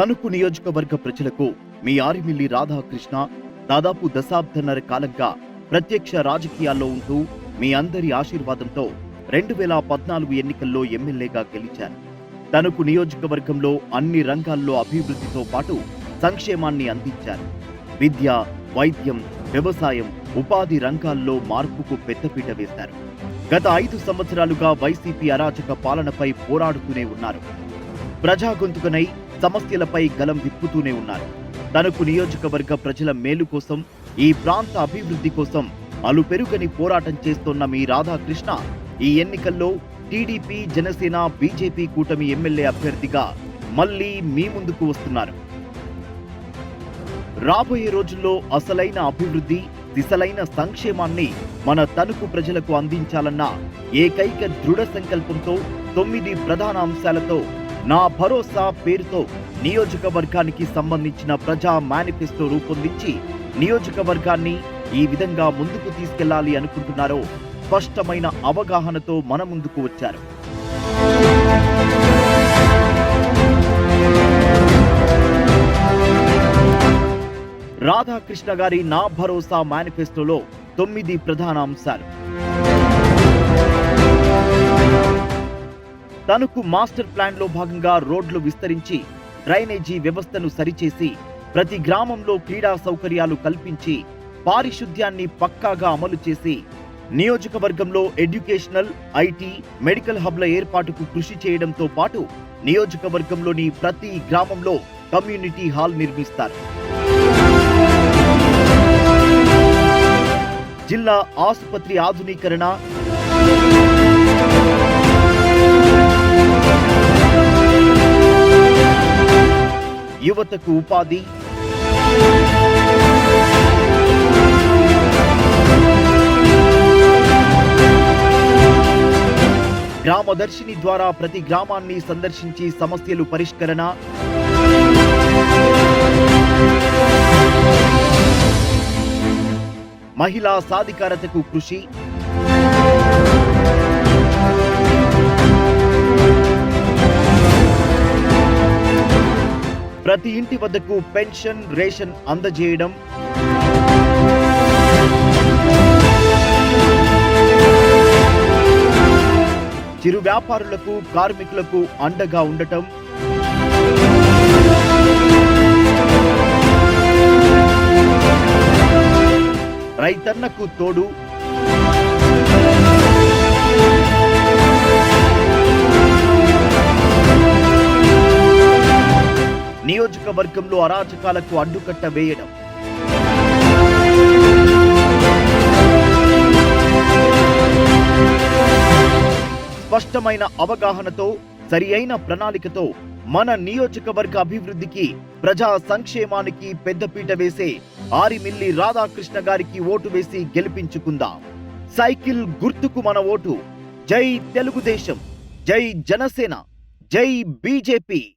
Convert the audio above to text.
తణుకు నియోజకవర్గ ప్రజలకు మీ ఆరిమిల్లి రాధాకృష్ణ దాదాపు దశాబ్దన్నర కాలంగా ప్రత్యక్ష రాజకీయాల్లో ఉంటూ మీ అందరి ఆశీర్వాదంతో రెండు వేల పద్నాలుగు ఎన్నికల్లో ఎమ్మెల్యేగా గెలిచారు. తణుకు నియోజకవర్గంలో అన్ని రంగాల్లో అభివృద్ధితో పాటు సంక్షేమాన్ని అందించారు. విద్య వైద్యం వ్యవసాయం ఉపాధి రంగాల్లో మార్పుకు పెద్దపీట వేశారు. గత ఐదు సంవత్సరాలుగా వైసీపీ అరాచక పాలనపై పోరాడుతూనే ఉన్నారు. ప్రజా గొంతుకనై సమస్యలపై గలం విప్పుతూనే ఉన్నారు. తనకు నియోజకవర్గ ప్రజల మేలు కోసం ఈ ప్రాంత అభివృద్ధి కోసం అలుపెరుగని పోరాటం చేస్తున్న మీ రాధాకృష్ణ ఈ ఎన్నికల్లో టీడీపీ జనసేన బీజేపీ కూటమి ఎమ్మెల్యే అభ్యర్థిగా మళ్ళీ మీ ముందుకు వస్తున్నారు. రాబోయే రోజుల్లో అసలైన అభివృద్ధి దిశలైన సంక్షేమాన్ని మన తణుకు ప్రజలకు అందించాలన్న ఏకైక దృఢ సంకల్పంతో తొమ్మిది ప్రధాన అంశాలతో నా భరోసా పేరుతో నియోజకవర్గానికి సంబంధించిన ప్రజా మేనిఫెస్టో రూపొందించి నియోజకవర్గాన్ని ఈ విధంగా ముందుకు తీసుకెళ్ళాలి అనుకుంటున్నారో స్పష్టమైన అవగాహనతో మన ముందుకు వచ్చారు. రాధాకృష్ణ గారి నా భరోసా మేనిఫెస్టోలో తొమ్మిది ప్రధాన అంశాలు తణుకు మాస్టర్ ప్లాన్లో భాగంగా రోడ్లు విస్తరించి డ్రైనేజీ వ్యవస్థను సరిచేసి ప్రతి గ్రామంలో క్రీడా సౌకర్యాలు కల్పించి పారిశుద్ధ్యాన్ని పక్కాగా అమలు చేసి నియోజకవర్గంలో ఎడ్యుకేషనల్ ఐటీ మెడికల్ హబ్ల ఏర్పాటుకు కృషి చేయడంతో పాటు నియోజకవర్గంలోని ప్రతి గ్రామంలో కమ్యూనిటీ హాల్ నిర్మిస్తారు. జిల్లా ఆసుపత్రి ఆధునీకరణ యువతకు ఉపాధి. గ్రామదర్శిని ద్వారా ప్రతి గ్రామాన్ని సందర్శించి సమస్యలు పరిష్కరణ. మహిళా సాధికారతకు కృషి. ప్రతి ఇంటి వద్దకు పెన్షన్ రేషన్ అందజేయడం. చిరు వ్యాపారులకు కార్మికులకు అండగా ఉండటం. రైతన్నకు తోడు. నియోజకవర్గంలో అరాచకాలకు అడ్డుకట్ట వేయడం. స్పష్టమైన అవగాహనతో సరి అయిన ప్రణాళికతో మన నియోజకవర్గ అభివృద్ధికి ప్రజా సంక్షేమానికి పెద్దపీట వేసే ఆరిమిల్లి రాధాకృష్ణ గారికి ఓటు వేసి గెలిపించుకుందాం. సైకిల్ గుర్తుకు మన ఓటు. జై తెలుగుదేశం. జై జనసేన. జై బీజేపీ.